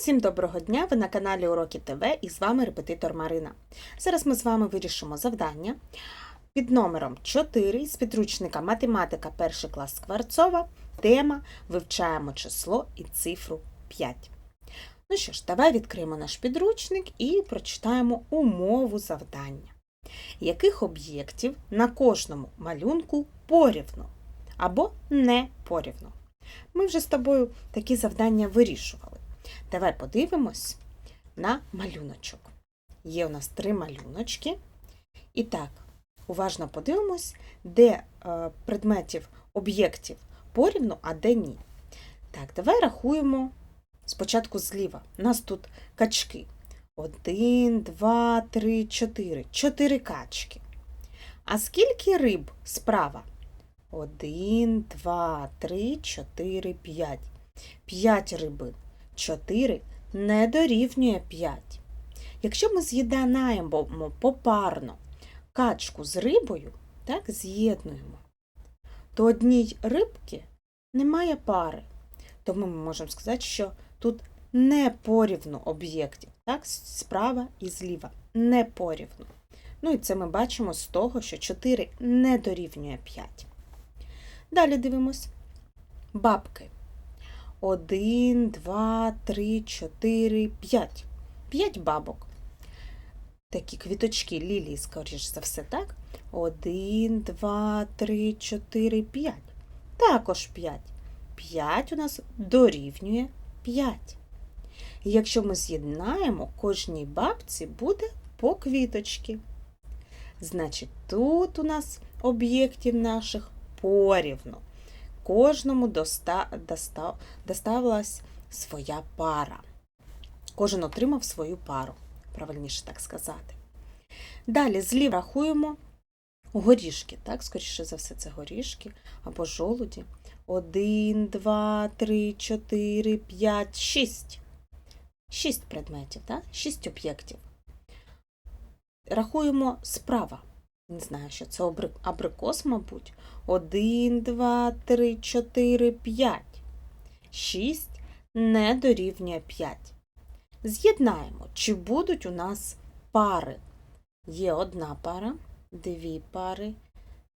Всім доброго дня! Ви на каналі Уроки ТВ і з вами репетитор Марина. Зараз ми з вами вирішимо завдання під номером 4 з підручника Математика 1 клас Скворцова. Тема Вивчаємо число і цифру 5. Ну що ж, давай відкриємо наш підручник і прочитаємо умову завдання. Яких об'єктів на кожному малюнку порівну або не порівну? Ми вже з тобою такі завдання вирішували. Давай подивимось на малюночок. Є у нас три малюночки. І так, уважно подивимось, де е, предметів, об'єктів порівну, а де ні. Так, давай рахуємо спочатку зліва. У нас тут качки. Один, два, три, чотири. Чотири качки. А скільки риб справа? Один, два, три, чотири, п'ять. П'ять рибин. 4 не дорівнює 5. Якщо ми з'єднаємо попарно качку з рибою, так, з'єднуємо, то одній рибки немає пари. Тому ми можемо сказати, що тут не порівну об'єктів, так, справа і зліва, не порівну. Ну і це ми бачимо з того, що 4 не дорівнює 5. Далі дивимось. Бабки. Один, два, три, чотири, п'ять. П'ять бабок. Такі квіточки лілії, скоріш за все, так? Один, два, три, чотири, п'ять. Також п'ять. П'ять у нас дорівнює п'ять. І якщо ми з'єднаємо, кожній бабці буде по квіточки. Значить, тут у нас об'єктів наших порівну кожному доста, доста, доставилась своя пара. Кожен отримав свою пару, правильніше так сказати. Далі зліва рахуємо горішки, так, скоріше за все, це горішки або жолуді. Один, два, три, чотири, п'ять, шість. Шість предметів, так? шість об'єктів. Рахуємо справа. Не знаю, що це абрикос, мабуть. Один, два, три, чотири, п'ять. Шість не дорівнює п'ять. З'єднаємо, чи будуть у нас пари. Є одна пара, дві пари,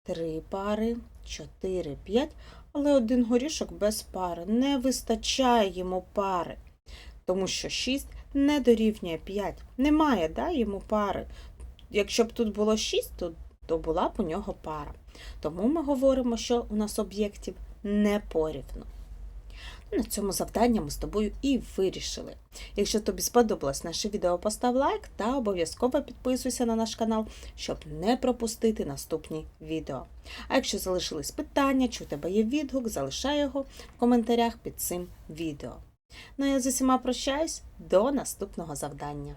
три пари, чотири, п'ять. Але один горішок без пари. Не вистачає йому пари. Тому що 6 не дорівнює 5. Немає да, йому пари. Якщо б тут було 6, то то була б у нього пара. Тому ми говоримо, що у нас об'єктів не порівну. На цьому завдання ми з тобою і вирішили. Якщо тобі сподобалось наше відео, постав лайк та обов'язково підписуйся на наш канал, щоб не пропустити наступні відео. А якщо залишились питання, чи у тебе є відгук, залишай його в коментарях під цим відео. Ну я з усіма прощаюсь до наступного завдання.